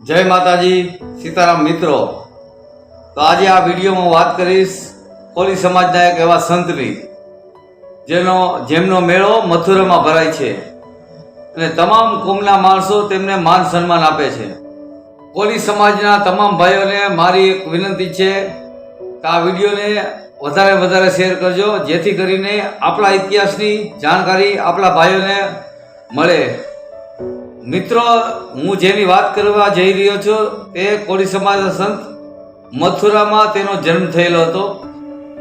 જય માતાજી, સીતારામ મિત્રો. તો આજે આ વિડીયોમાં વાત કરીશ કોલી સમાજના એક એવા સંતની, જેનો, જેમનો મેળો મથુરામાં ભરાય છે. અને તમામ કોમના માણસો તેમને માન સન્માન આપે છે. કોલી સમાજના તમામ ભાઈઓને મારી એક વિનંતી છે કે આ વિડીયોને વધારે વધારે શેર કરજો, જેથી કરીને આપણા ઇતિહાસની જાણકારી આપણા ભાઈઓને મળે. મિત્રો, હું જેની વાત કરવા જઈ રહ્યો છું, તે કોળી સમાજના સંત મથુરામાં તેનો જન્મ થયેલો હતો.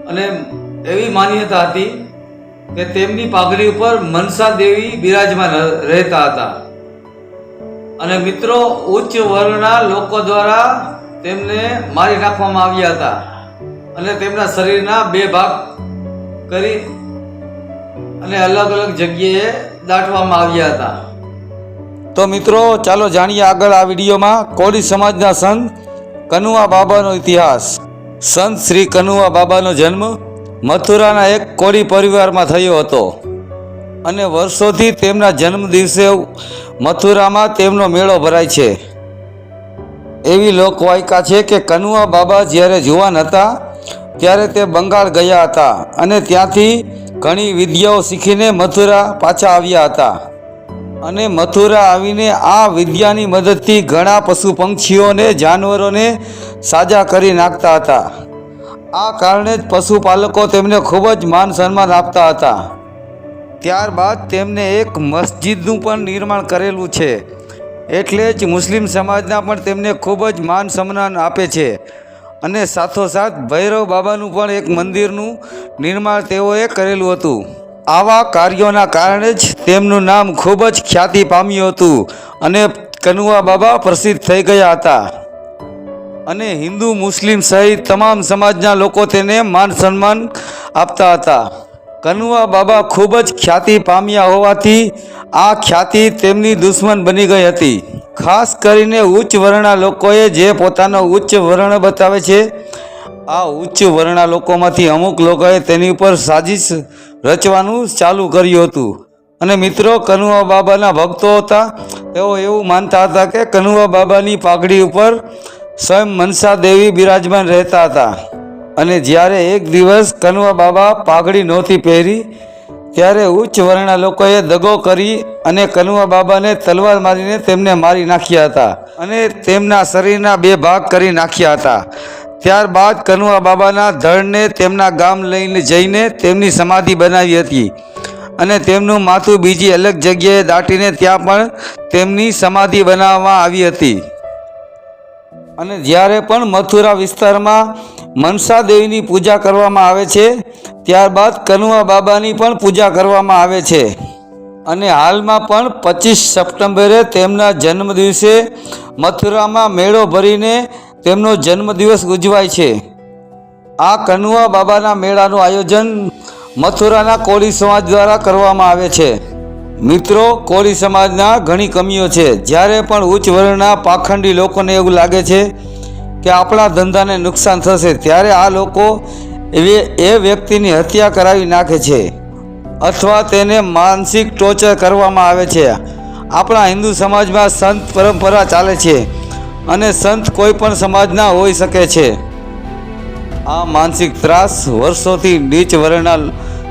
અને એવી માન્યતા હતી કે તેમની પાઘડી ઉપર મનસા દેવી બિરાજમાન રહેતા હતા. અને મિત્રો, ઉચ્ચ વર્ણના લોકો દ્વારા તેમને મારી નાખવામાં આવ્યા હતા. અને તેમના શરીરના બે ભાગ કરી અને અલગ અલગ જગ્યાએ દાટવામાં આવ્યા હતા. તો મિત્રો, ચાલો જાણીએ આગળ આ વિડીયોમાં કોળી સમાજના સંત કનુઆ બાબાનો ઇતિહાસ. સંત શ્રી કનુઆ બાબાનો જન્મ મથુરાના એક કોળી પરિવારમાં થયો હતો. અને વર્ષોથી તેમના જન્મ દિવસે મથુરામાં તેમનો મેળો ભરાય છે. એવી લોકવાયકા છે કે કનુઆ બાબા જ્યારે જુવાન હતા, ત્યારે તે બંગાળ ગયા હતા અને ત્યાંથી ઘણી વિદ્યાઓ શીખીને મથુરા પાછા આવ્યા હતા. અને મથુરા આવીને આ વિદ્યાની મદદથી ઘણા પશુ પંખીઓને, જાનવરોને સાજા કરી નાખતા હતા. આ કારણે જ પશુપાલકો તેમને ખૂબ જ માન સન્માન આપતા હતા. ત્યારબાદ તેમને એક મસ્જિદનું પણ નિર્માણ કરેલું છે. એટલે જ મુસ્લિમ સમાજના પણ તેમને ખૂબ જ માન સન્માન આપે છે. અને સાથોસાથ ભૈરવ બાબાનું પણ એક મંદિરનું નિર્માણ તેઓએ કરેલું હતું. આવા કાર્યોના કારણે જ તેમનું નામ ખૂબ જ ખ્યાતિ પામ્યું હતું અને કનુઆ બાબા પ્રસિદ્ધ થઈ ગયા હતા. અને હિન્દુ મુસ્લિમ સહિત તમામ સમાજના લોકો તેને માન સન્માન આપતા હતા. કનુઆ બાબા ખૂબ જ ખ્યાતિ પામ્યા હોવાથી આ ખ્યાતિ તેમની દુશ્મન બની ગઈ હતી. ખાસ કરીને ઉચ્ચ વર્ણના લોકોએ જે પોતાનો ઉચ્ચ વર્ણ બતાવે છે આ ઉચ્ચ વર્ણના લોકોમાંથી અમુક લોકોએ તેની ઉપર સાજિશ રચવાનું ચાલુ કર્યું હતું. અને મિત્રો, કનુઆ બાબાના ભક્તો હતા. તેઓ એવું માનતા હતા કે કનુઆ બાબાની પાઘડી ઉપર સ્વયં મનસા દેવી બિરાજમાન રહેતા હતા. અને જ્યારે એક દિવસ કનુઆ બાબા પાઘડી નહોતી પહેરી, ત્યારે ઉચ્ચ વર્ણના લોકોએ દગો કરી અને કનુઆ બાબાને તલવાર મારીને તેમને મારી નાખ્યા હતા. અને તેમના શરીરના બે ભાગ કરી નાખ્યા હતા. ત્યારબાદ કનુઆ બાબાના ધડને તેમના ગામ લઈને જઈને તેમની સમાધિ બનાવી હતી. અને તેમનું માથું બીજી અલગ જગ્યાએ દાટીને ત્યાં પણ તેમની સમાધિ બનાવવામાં આવી હતી. અને જ્યારે પણ મથુરા વિસ્તારમાં મનસા દેવીની પૂજા કરવામાં આવે છે, ત્યારબાદ કનુઆ બાબાની પણ પૂજા કરવામાં આવે છે. અને હાલમાં પણ પચીસ સપ્ટેમ્બરે તેમના જન્મ દિવસે મથુરામાં મેળો ભરીને તેમનો જન્મદિવસ ઉજવાય છે. આ કનુઆ બાબાના મેળાનું આયોજન મથુરાના કોળી સમાજ દ્વારા કરવામાં આવે છે. મિત્રો, કોળી સમાજના ઘણી કમીઓ છે. જ્યારે પણ ઉચ્ચ વર્ણના પાખંડી લોકોને એવું લાગે છે કે આપણા ધંધાને નુકસાન થશે, ત્યારે આ લોકો એ એ વ્યક્તિની હત્યા કરાવી નાખે છે અથવા તેને માનસિક ટોર્ચર કરવામાં આવે છે. આપણા હિન્દુ સમાજમાં સંત પરંપરા ચાલે છે. અને સંત કોઈ પણ સમાજના હોઈ શકે છે. આ માનસિક ત્રાસ વર્ષોથી નીચ વર્ણના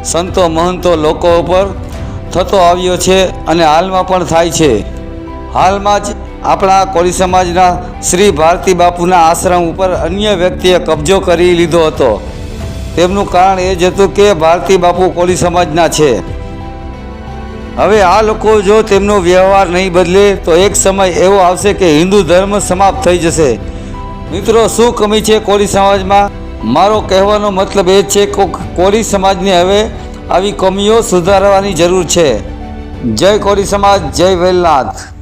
સંતો, મહંતો લોકો ઉપર થતો આવ્યો છે અને હાલમાં પણ થાય છે. હાલમાં જ આપણા કોળી સમાજના શ્રી ભારતી બાપુના આશ્રમ ઉપર અન્ય વ્યક્તિએ કબજો કરી લીધો હતો. તેમનું કારણ એ જ હતું કે ભારતી બાપુ કોળી સમાજના છે. હવે આ લોકો જો તેમનો વ્યવહાર નહીં બદલે, તો એક સમય એવો આવશે કે હિન્દુ ધર્મ સમાપ્ત થઈ જશે. મિત્રો, શું કમી છે કોળી સમાજમાં? મારો કહેવાનો મતલબ એ છે કે કોળી સમાજને હવે આવી કમીઓ સુધારવાની જરૂર છે. જય કોળી સમાજ, જય વેલનાથ.